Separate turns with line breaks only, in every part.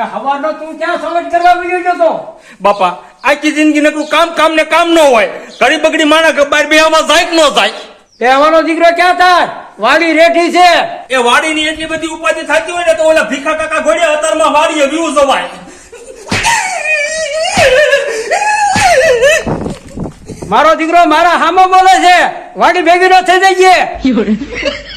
એ હવાનો તું ક્યાં સમજ કરવા મળ્યો જતો
બાપા આખી જિંદગી નકરું કામ કામ ને કામ ન હોય. ઘડી બગડી માણા બાર બેવામાં જાય કે ન જાય?
એ હવાનો દીકરો ક્યાં થાય? વાડી રેઠી છે.
એ વાડીની એટલી બધી ઉપાધિ થતી હોય ને તો ઓલા ભીખા કાકા ઘોડે અત્યારમાં વાડીએ વ્યૂ જવાય.
મારો દીકરો મારા હામો બોલે છે. વાડી ભેગી ન થઈ જઈએ.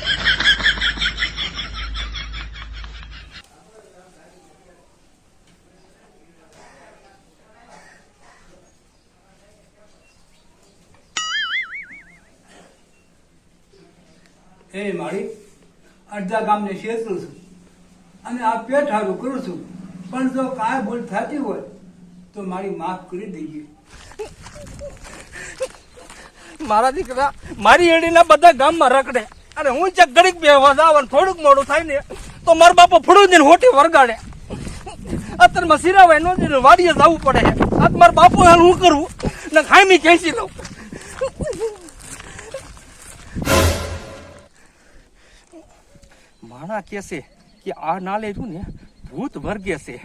એ મારી અડધા ગામને શેતરું છું અને આ પેટ હારું કરું છું. પણ જો કાંઈ ભૂલ થતી હોય, તો મારી માફ કરી દઈએ
મારા દીકરા, મારી એડીના બધા ગામમાં રખડે. અને હું ચક ઘડીક બે જાવ થોડુંક મોડું થાય ને, તો મારા બાપા ફળું ને હોટી વરગાડે અત્યારમાં સિરાવાય નો જઈને વાડીએ જવું પડે આજ મારા બાપુ હાલ હું કરું? ને ખામી ખેંચી લઉં. માણા કહેશે કે આ ના રહ્યું ને ભૂત વર્ગે છે.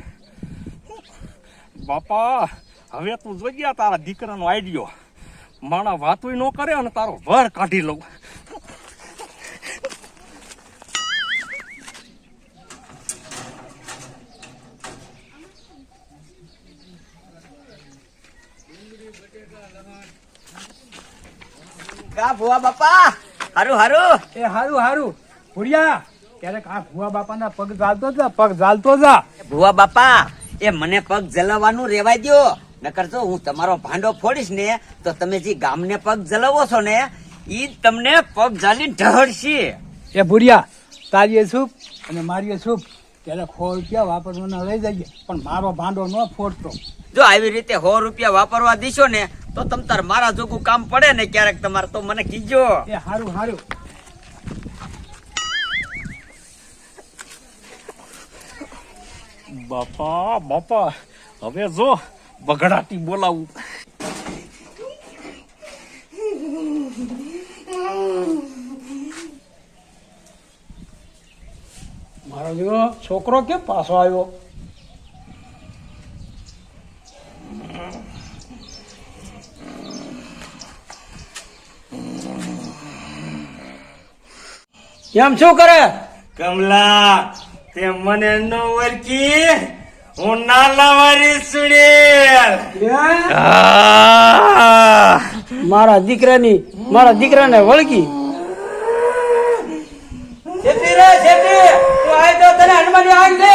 બાપા હવે તું જોઈ ગયા તારા દીકરાનો આઈડિયો. માણા વાતોય ન કરે અને તારો વર કાઢી લઉં.
કા ભુવા બાપા? હારું હારું.
એ હારું હારું. ભૂરિયા ક્યારેક આ ભુવા બાપાના પગ ઝાલતો જા પગ ઝાલતો જા.
ભુવા બાપા એ મને પગ જલાવવાનું રેવાય દ્યો. નકર જો હું તમારો ભાંડો ફોડીશ ને તો તમે જે ગામને પગ જલાવો છો ને ઈ તમને પગ જાલી ઢળશે
એ ભૂરિયા તારી એ સૂપ અને મારી સૂપ ક્યારેક સો રૂપિયા વાપરવાના લઈ જઈએ પણ મારો ભાંડો ન ફોડતો.
જો આવી રીતે સો રૂપિયા વાપરવા દીશો ને તો તમ તાર મારા જોગું કામ પડે ને ક્યારેક તમારે તો મને કીજો.
એ હારું હારું.
બાપા બાપા. હવે જો, બગડાટી બોલાવું.
મારો દીકરો છોકરો કેમ પાછો આવ્યો? કેમ શું કરે?
કમલા. તે મને નો ઓળખી. હું નાલા વાળી સુડેલ. આ!
મારા દીકરાની મારા દીકરાને વળગી છેતી રે છેતી તું આય તો તને હનુમાની આગ દે.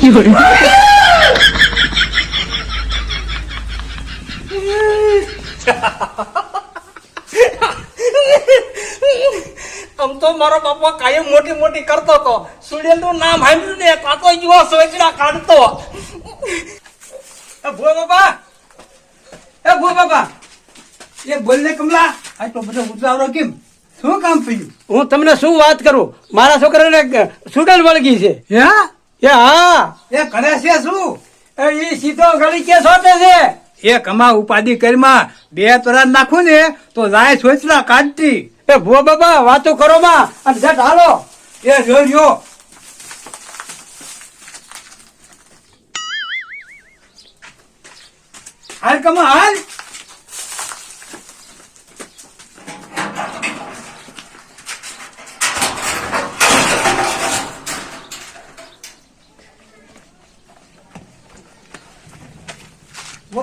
આમ તો મારો બાપા કાયમ મોટી મોટી કરતો હતો. સુડેલનું નામ સાંભળ્યું ને કાતો યુવા સોચડા કાઢતો.
એ ભો બાપા એ ભો બાપા એ બોલ ને કમલા આટલો બધો ઉતાવળો કેમ? શું કામ પીયું
હું તમને શું વાત કરું? મારા છોકરાને સુડલ વળગી છે.
હે?
એ હા.
એ કરે છે શું?
એ સીધો ગળી કે સોટે છે.
એ કમા ઉપાધિ કરીમાં બે તોરા નાખું ને તો જાય સોચલા કાઢતી.
એ ભુવા બાબા, વાતો કરો માં. અને જટ હાલો.
એ જો જો હાલ કમા હાલ.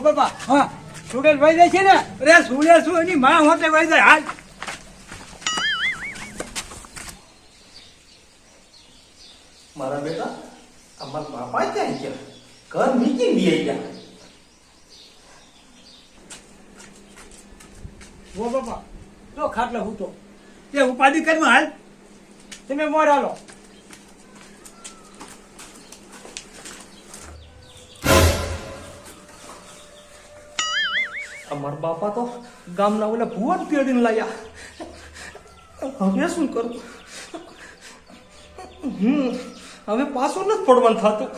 બાબા,
હા.
સુરેશ ભાઈ જાય છે ને,
અરે સુલે શું એની માં હોતે ભાઈ જાય. હાલ.
મારા બેટા, અમારા બાપા ક્યાં ગયા. ઘર મીટિંગ બી ગયા.
ભુવા બાબા જો ખાટલે હું તો
એ ઉપાધિ કરીમાં હાલ?
તમે મોર હાલો.
અમારા બાપા તો ગામના ઓલા ભુવન પેડીને લાયા. હવે શું કરું? હમ. હવે પાછું નથી પડવાનું થતું.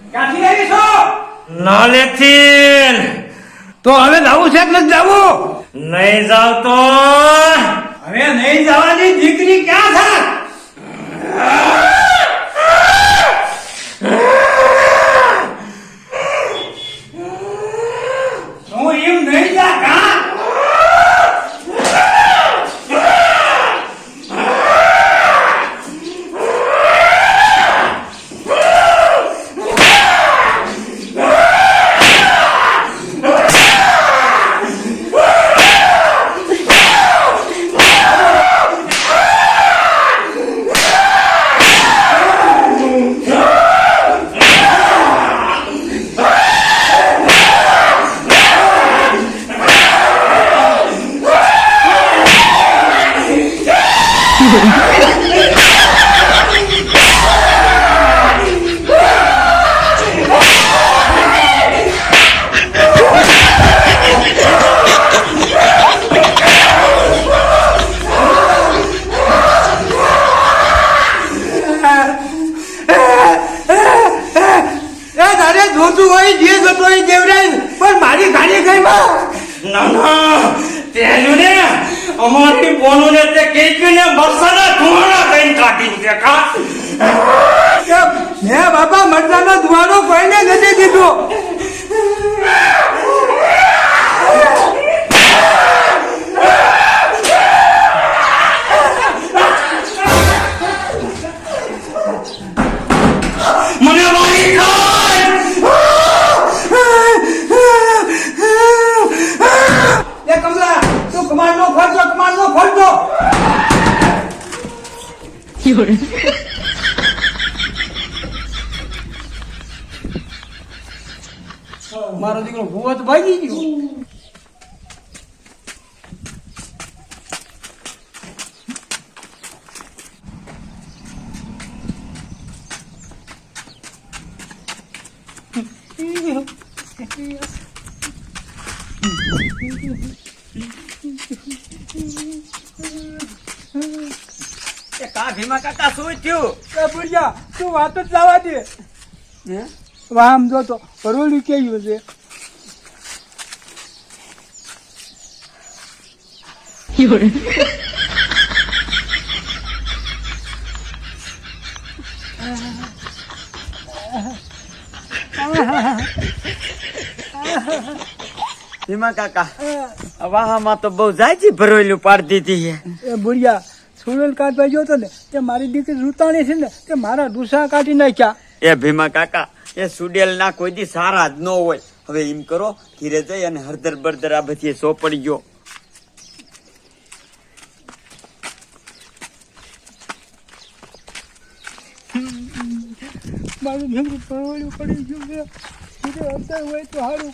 ક્યાંથી આવી છો? નાલેથી
તો હવે જવું છે કે નથી જવું?
નહીં જાવ તો
હવે નહીં જવાની દીકરી ક્યાં થાય હોય જે જતો હોય દેવરાજ પણ મારી ગાડી ગઈ માં
ના ના તેનું ને અમારી બોનું ને તે કેક્યું ને મરસાના ધુમાડા કઈ કાઢી છે કા
મેં બાપા મરસાના ધુવાડો કોઈને નથી દીધો
મને મારી ખાય
એ કમલા તું કમાલ નો ખર્ચો કમાલ નો ખર્ચો મારો દીકરો ભૂવો તો ભાગી ગયો
એ કા ભીમા કાકા શું થયું?
કે બુડિયા તું વાત જ જવા દે. વાહ આમ જો તો પરોળ્યું કેયું છે.
ભીમા કાકા વાહામાં તો બહુ જાયજી ભરોયલું પાડી દીધી છે.
એ બુઢિયા સુરેલ કાઢવા જોતો હતો ને તે મારી દીકરી રૂતાણી છે ને તે મારા ડૂસા કાઢી નાખ્યા.
એ ભીમા કાકા એ સુડેલ ના કોઈ દી સારા જ ન હોય. હવે એમ કરો ધીરે જઈ અને હરદર બરદર આ બધી સોપડી ગયો.
મારું પરોળ્યું પડી ગયું છે. હોય તો સારું